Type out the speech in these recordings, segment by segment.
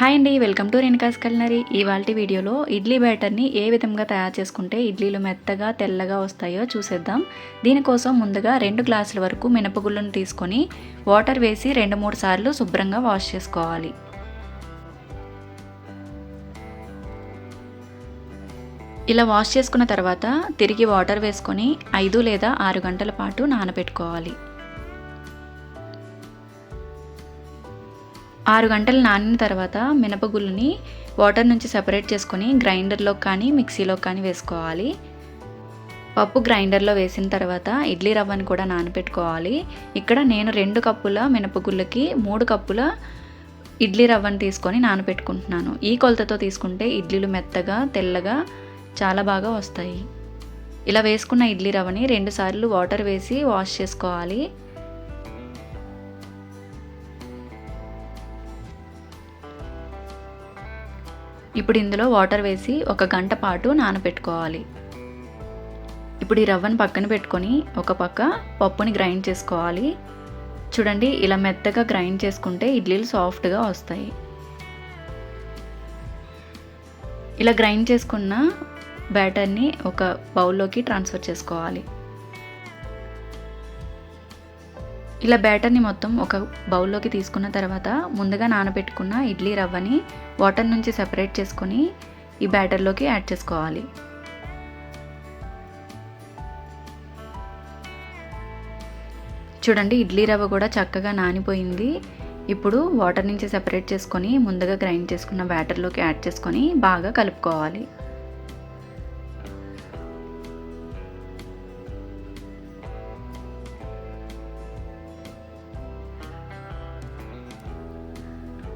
Hi అండి welcome to Renuka's culinary. ఇవాళ వీడియోలో ఇడ్లీ బ్యాటర్ని ఏ విధంగా తయారు చేసుకుంటే ఇడ్లీలు మెత్తగా తెల్లగా వస్తాయో చూసేద్దాం. దీనికోసం ముందుగా రెండు గ్లాసుల వరకు మినపగుళ్ళను తీసుకొని వాటర్ వేసి రెండు మూడు సార్లు శుభ్రంగా వాష్ చేసుకోవాలి. ఇలా వాష్ చేసుకున్న తర్వాత తిరిగి వాటర్ వేసుకొని ఐదు లేదా ఆరు గంటల పాటు నానబెట్టుకోవాలి. ఆరు గంటలు నానిన తర్వాత మినపగుళ్ళని వాటర్ నుంచి సెపరేట్ చేసుకొని గ్రైండర్లో కానీ మిక్సీలో కానీ వేసుకోవాలి. పప్పు గ్రైండర్లో వేసిన తర్వాత ఇడ్లీ రవ్వని కూడా నానబెట్టుకోవాలి ఇక్కడ నేను రెండు కప్పుల మినపగుళ్ళకి మూడు కప్పుల ఇడ్లీ రవ్వను తీసుకొని నానబెట్టుకుంటున్నాను ఈ కొలతతో తీసుకుంటే ఇడ్లీలు మెత్తగా తెల్లగా చాలా బాగా వస్తాయి. ఇలా వేసుకున్న ఇడ్లీ రవ్వని రెండుసార్లు వాటర్ వేసి వాష్ చేసుకోవాలి. ఇప్పుడు ఇందులో వాటర్ వేసి ఒక గంట పాటు నానబెట్టుకోవాలి. ఇప్పుడు ఈ రవ్వను పక్కన పెట్టుకొని ఒక పక్క పప్పుని గ్రైండ్ చేసుకోవాలి. చూడండి ఇలా మెత్తగా గ్రైండ్ చేసుకుంటే ఇడ్లీలు సాఫ్ట్గా వస్తాయి. ఇలా గ్రైండ్ చేసుకున్న బ్యాటర్ని ఒక బౌల్లోకి ట్రాన్స్ఫర్ చేసుకోవాలి. ఇలా బ్యాటర్ని మొత్తం ఒక బౌల్లోకి తీసుకున్న తర్వాత ముందుగా నానబెట్టుకున్న ఇడ్లీ రవ్వని వాటర్ నుంచి సెపరేట్ చేసుకొని ఈ బ్యాటర్లోకి యాడ్ చేసుకోవాలి. చూడండి ఇడ్లీ రవ్వ కూడా చక్కగా నానిపోయింది. ఇప్పుడు వాటర్ నుంచి సెపరేట్ చేసుకొని ముందుగా గ్రైండ్ చేసుకున్న బ్యాటర్లోకి యాడ్ చేసుకొని బాగా కలుపుకోవాలి.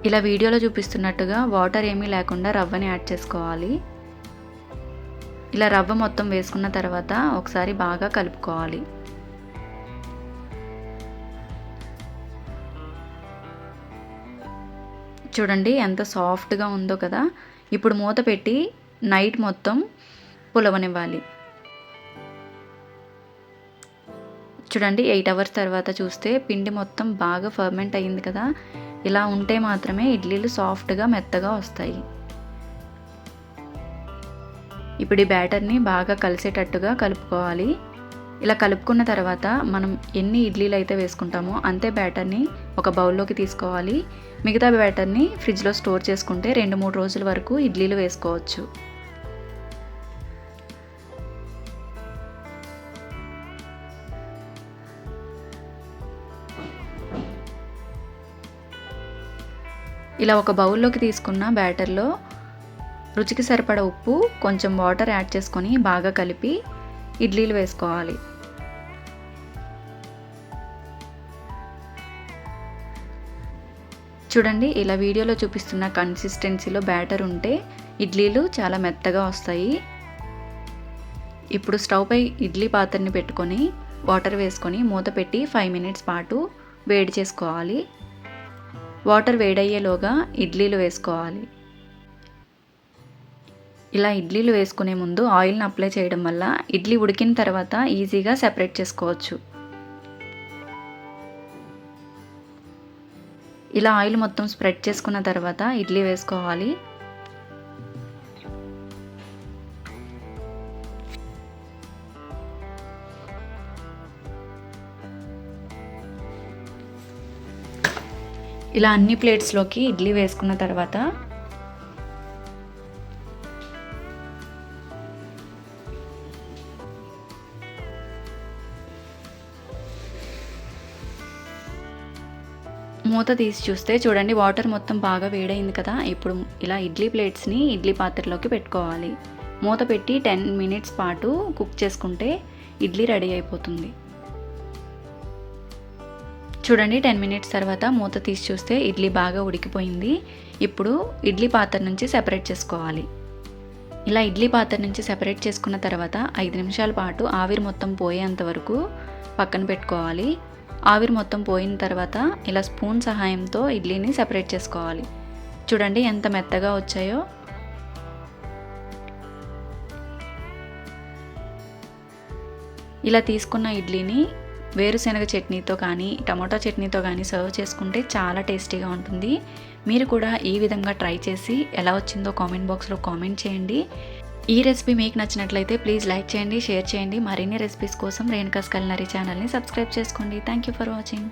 ఇలా వీడియోలో చూపిస్తున్నట్టుగా వాటర్ ఏమీ లేకుండా రవ్వని యాడ్ చేసుకోవాలి. ఇలా రవ్వ మొత్తం వేసుకున్న తర్వాత ఒకసారి బాగా కలుపుకోవాలి. చూడండి ఎంత సాఫ్ట్గా ఉందో కదా. ఇప్పుడు మూత పెట్టి నైట్ మొత్తం పులవనివ్వాలి. చూడండి ఎయిట్ అవర్స్ తర్వాత చూస్తే పిండి మొత్తం బాగా ఫర్మెంట్ అయ్యింది కదా. ఇలా ఉంటే మాత్రమే ఇడ్లీలు సాఫ్ట్గా మెత్తగా వస్తాయి. ఇప్పుడు ఈ బ్యాటర్ని బాగా కలిసేటట్టుగా కలుపుకోవాలి. ఇలా కలుపుకున్న తర్వాత మనం ఎన్ని ఇడ్లీలు అయితే వేసుకుంటామో అంతే బ్యాటర్ని ఒక బౌల్లోకి తీసుకోవాలి. మిగతా బ్యాటర్ని ఫ్రిడ్జ్లో స్టోర్ చేసుకుంటే రెండు మూడు రోజుల వరకు ఇడ్లీలు వేసుకోవచ్చు. ఇలా ఒక బౌల్లోకి తీసుకున్న బ్యాటర్లో రుచికి సరిపడ ఉప్పు కొంచెం వాటర్ యాడ్ చేసుకొని బాగా కలిపి ఇడ్లీలు వేసుకోవాలి. చూడండి ఇలా వీడియోలో చూపిస్తున్న కన్సిస్టెన్సీలో బ్యాటర్ ఉంటే ఇడ్లీలు చాలా మెత్తగా వస్తాయి. ఇప్పుడు స్టవ్ పై ఇడ్లీ పాత్రని పెట్టుకొని వాటర్ వేసుకొని మూత పెట్టి ఫైవ్ మినిట్స్ పాటు వేడి చేసుకోవాలి. వాటర్ వేడయ్యేలోగా ఇడ్లీలు వేసుకోవాలి. ఇలా ఇడ్లీలు వేసుకునే ముందు ఆయిల్ని అప్లై చేయడం వల్ల ఇడ్లీ ఉడికిన తర్వాత ఈజీగా సెపరేట్ చేసుకోవచ్చు. ఇలా ఆయిల్ మొత్తం స్ప్రెడ్ చేసుకున్న తర్వాత ఇడ్లీ వేసుకోవాలి. ఇలా అన్ని ప్లేట్స్లోకి ఇడ్లీ వేసుకున్న తర్వాత మూత తీసి చూస్తే చూడండి వాటర్ మొత్తం బాగా వేడైంది కదా. ఇప్పుడు ఇలా ఇడ్లీ ప్లేట్స్ని ఇడ్లీ పాత్రలోకి పెట్టుకోవాలి. మూత పెట్టి టెన్ మినిట్స్ పాటు కుక్ చేసుకుంటే ఇడ్లీ రెడీ అయిపోతుంది. చూడండి టెన్ మినిట్స్ తర్వాత మూత తీసి చూస్తే ఇడ్లీ బాగా ఉడికిపోయింది. ఇప్పుడు ఇడ్లీ పాత్ర నుంచి సెపరేట్ చేసుకోవాలి. ఇలా ఇడ్లీ పాత్ర నుంచి సెపరేట్ చేసుకున్న తర్వాత ఐదు నిమిషాల పాటు ఆవిరి మొత్తం పోయేంత వరకు పక్కన పెట్టుకోవాలి. ఆవిరి మొత్తం పోయిన తర్వాత ఇలా స్పూన్ సహాయంతో ఇడ్లీని సెపరేట్ చేసుకోవాలి. చూడండి ఎంత మెత్తగా వచ్చాయో. ఇలా తీసుకున్న ఇడ్లీని వేరుశనగ చట్నీతో కానీ టమాటో చట్నీతో కానీ సర్వ్ చేసుకుంటే చాలా టేస్టీగా ఉంటుంది. మీరు కూడా ఈ విధంగా ట్రై చేసి ఎలా వచ్చిందో కామెంట్ బాక్స్లో కామెంట్ చేయండి. ఈ రెసిపీ మీకు నచ్చినట్లయితే ప్లీజ్ లైక్ చేయండి షేర్ చేయండి. మరిన్ని రెసిపీస్ కోసం రేణుకాస్ కల్నరీ ఛానల్ని సబ్స్క్రైబ్ చేసుకోండి. Thank you for watching.